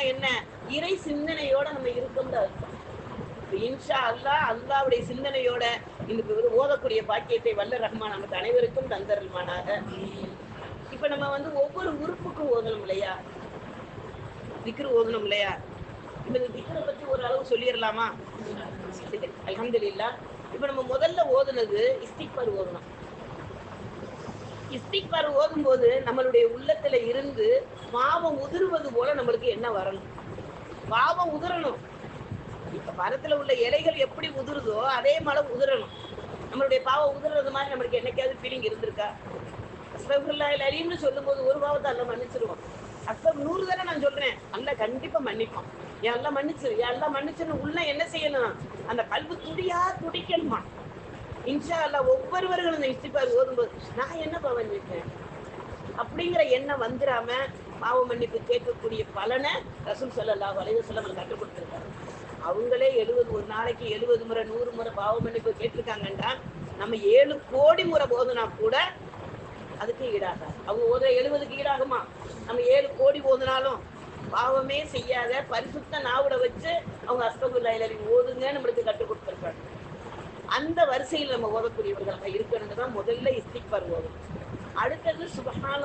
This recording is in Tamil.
அப்படின்னா என்ன? இறை சிந்தனையோட நம்ம இருக்கோம்னு அர்த்தம். இப்ப இன்ஷா அல்லா அல்லாவுடைய சிந்தனையோட இந்த ஓதக்கூடிய பாக்கியத்தை வல்ல ரஹ்மான் நமக்கு அனைவருக்கும் தந்தருமானாக இப்ப நம்ம வந்து ஒவ்வொரு உறுப்புக்கும் ஓதணும் இல்லையா? திக்ரு ஓதணும் இல்லையா? இப்ப இந்த திக்ரை பத்தி ஒரு அளவு சொல்லிடலாமா அல்ஹம்துலில்லாஹ் இப்ப நம்ம முதல்ல ஓதுனது இஸ்திக்பர் ஓதணும். இஸ்திக்பார் ஓதும்போது நம்மளுடைய உள்ளத்துல இருந்து பாவம் உதிர்வது போல நம்மளுக்கு என்ன வரணும்? பாவம் உதிரணும். இப்ப மரத்துல உள்ள இலைகள் எப்படி உதிருதோ அதே மாதிரி உதிரணும். நம்மளுடைய பாவம் உதிர்றது மாதிரி நம்மளுக்கு என்னைக்காவது ஃபீலிங் இருந்திருக்கா? அஸ்தகுல்லாஹில் அலீம்னு சொல்லும்போது ஒரு பாவத்தை அல்ல மன்னிச்சிருவோம் அஸ்தம் நூறு தானே நான் சொல்றேன். அல்ல கண்டிப்பா மன்னிப்பான். எல்லாம் மன்னிச்சிரு. என் எல்லாம் மன்னிச்சுன்னு உள்ள என்ன செய்யணும்? அந்த கல்வி துடியா துடிக்கணுமா? இன்ஷா அல்லாஹ் ஒவ்வொருவர்களும் இந்த இஸ்திபார் ஓதும்போது நான் என்ன பவன் இருக்கேன் அப்படிங்கிற எண்ணம் வந்துடாம பாவ மன்னிப்பு கேட்கக்கூடிய பலனை ரசூல் சொல்லலாம் வலைத சொல்ல நம்ம கற்றுக் கொடுத்துருக்காரு. அவங்களே எழுபது ஒரு நாளைக்கு எழுபது முறை நூறு முறை பாவ மன்னிப்பு கேட்டிருக்காங்கன்றா நம்ம ஏழு கோடி முறை ஓதுனா கூட அதுக்கு ஈடாகாது. அவங்க ஓதுற எழுபதுக்கு ஈடாகுமா? நம்ம ஏழு கோடி ஓதுனாலும் பாவமே செய்யாத பரிசுத்த நாவுட வச்சு அவங்க அஸ்தகுல்லாயில ஓதுங்க நம்மளுக்கு கற்றுக் கொடுத்துருக்காங்க. அந்த வரிசையில் நம்ம ஓதக்கூடியவர்களாக இருக்கணும்னு தான் முதல்ல இஸ்திக்பார் ஓதும் அடுத்தது சுபகான